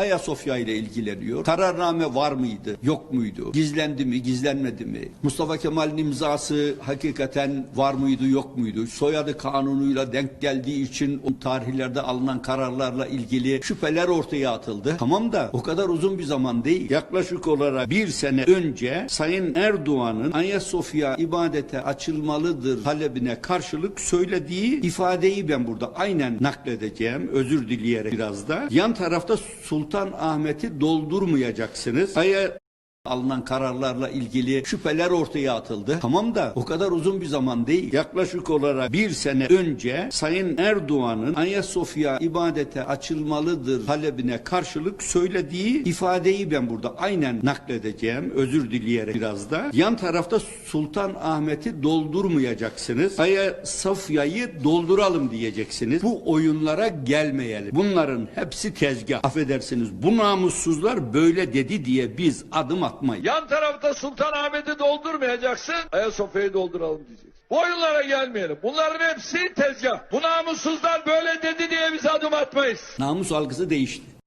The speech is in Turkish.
Ayasofya ile ilgileniyor. Kararname var mıydı, yok muydu? Gizlendi mi, gizlenmedi mi? Mustafa Kemal'in imzası hakikaten var mıydı, yok muydu? Soyadı kanunuyla denk geldiği için o tarihlerde alınan kararlarla ilgili şüpheler ortaya atıldı. Tamam da o kadar uzun bir zaman değil. Yaklaşık olarak bir sene önce Sayın Erdoğan'ın Ayasofya ibadete açılmalıdır talebine karşılık söylediği ifadeyi ben burada aynen nakledeceğim. Özür dileyerek biraz da. Yan tarafta Sultan Ahmet'i doldurmayacaksınız. Aya alınan kararlarla ilgili şüpheler ortaya atıldı. Tamam da o kadar uzun bir zaman değil. Yaklaşık olarak bir sene önce Sayın Erdoğan'ın Ayasofya ibadete açılmalıdır talebine karşılık söylediği ifadeyi ben burada aynen nakledeceğim. Özür dileyerek biraz da. Yan tarafta Sultan Ahmet'i doldurmayacaksınız. Ayasofya'yı dolduralım diyeceksiniz. Bu oyunlara gelmeyelim. Bunların hepsi tezgah. Affedersiniz bu namussuzlar böyle dedi diye biz adım atmayız. Yan tarafta Sultanahmet'i doldurmayacaksın, Ayasofya'yı dolduralım diyeceksin. Bu oyunlara gelmeyelim. Bunların hepsi tezgah. Bu namussuzlar böyle dedi diye biz adım atmayız. Namus algısı değişti.